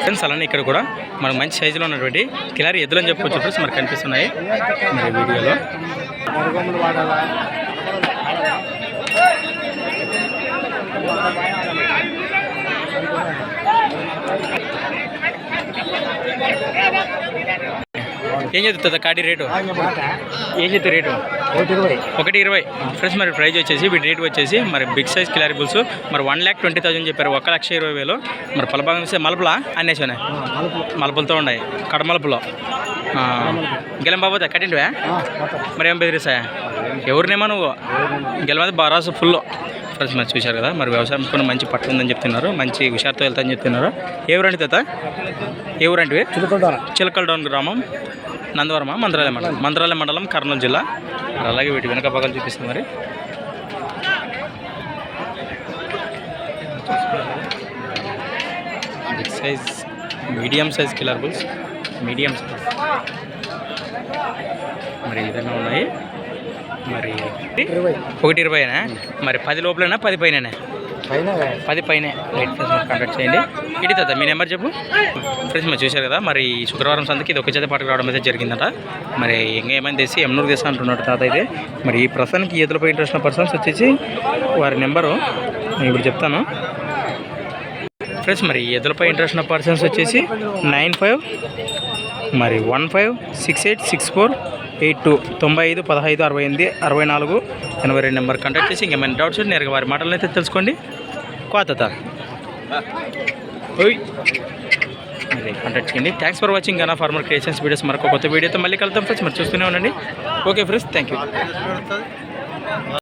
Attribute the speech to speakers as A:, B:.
A: Friends అలానే ఇక్కడ కూడా మనకు మంచి సైజులో ఉన్నటువంటి కిలారి ఎద్దులు అని చెప్పుకోవచ్చు ఫ్రెండ్స్ మనకు కనిపిస్తున్నాయి. మరి వీడియోలో. ఏం చెప్తుంది కాడి రేటు? ఏం చెప్తే రేటు? ఒకటి ఇరవై. ఫ్రెండ్స్ మరి ప్రైస్ వచ్చేసి వీటి రేట్ వచ్చేసి మరి బిగ్ సైజ్ కిలారిబుల్స్ మరి వన్ ల్యాక్ ట్వంటీ థౌసండ్ చెప్పారు. ఒక లక్ష ఇరవై వేలు. మరి పలభాగం ఇస్తే మలపలా? అన్నేసానే మలపలతో ఉన్నాయి. కడమలుపులో గెలం బాబోతే కట్టింటివా? మరి ఏం బెదిరిస్తాయా? ఎవరినేమో నువ్వు? గెలవది బారాసు ఫుల్. ఫ్రెండ్స్ మరి చూశారు కదా. మరి వ్యవసాయం కూడా మంచి పట్టు ఉందని చెప్తున్నారు. మంచి హుషారుతో వెళ్తాయని చెప్తున్నారు. ఏ ఊరండి తాత? ఏ ఊరంటివి? చిలకల డౌన్ గ్రామం. నందవరమ? మంత్రాలయ మండలం. మంత్రాలయ మండలం కర్నూలు జిల్లా. మరి అలాగే వీటి వెనక పక్కన చూపిస్తుంది మరి. Size medium size Khillar bulls medium size మరి ఈ విధంగా ఉన్నాయి. మరి ఒకటి ఇరవైనా? మరి పది లోపలైనా పది పైన. పది పైనే. రైట్ ఫ్రెండ్స్ మరి కాంటాక్ట్ చేయండి. ఇటు తాత మీ నెంబర్ చెప్పు. ఫ్రెండ్స్ మీరు చూశారు కదా మరి శుక్రవారం సంతకి ఇది ఒక చేత పాటకు రావడం అయితే జరిగిందట. మరి ఇంకా ఏమైనా తెసి ఎమ్నూరు తెస్తా అంటున్నాడు తాత అయితే. మరి ఈ ప్రస్తుతానికి ఈతలపై ఇంట్రెస్ట్ ఉన్న పర్సన్స్ వచ్చేసి వారి నెంబరు. నేను ఇప్పుడు చెప్తాను. ఫ్రెండ్స్ మరి ఎద్దులపై ఇంట్రెస్ట్ ఉన్న పర్సన్స్ వచ్చేసి నైన్ ఫైవ్ మరి one five six eight six four eight two తొంభై ఐదు పదహైదు అరవై ఎనిమిది అరవై నాలుగు ఎనభై రెండు నెంబర్ కాంటాక్ట్ చేసి ఇంకేమైనా డౌట్స్ ఉంటే నేరుగా వారి మాటలను అయితే తెలుసుకోండి. కోత ఓయ్. కాంటాక్ట్ చేయండి. థ్యాంక్స్ ఫర్ వాచింగ్ అన్న ఫార్మర్ క్రియేషన్స్ వీడియోస్ మరొక కొత్త వీడియోతో మళ్ళీ కలుద్దాం ఫ్రెండ్స్ మరి చూస్తూనే ఉండండి. Okay friends thank you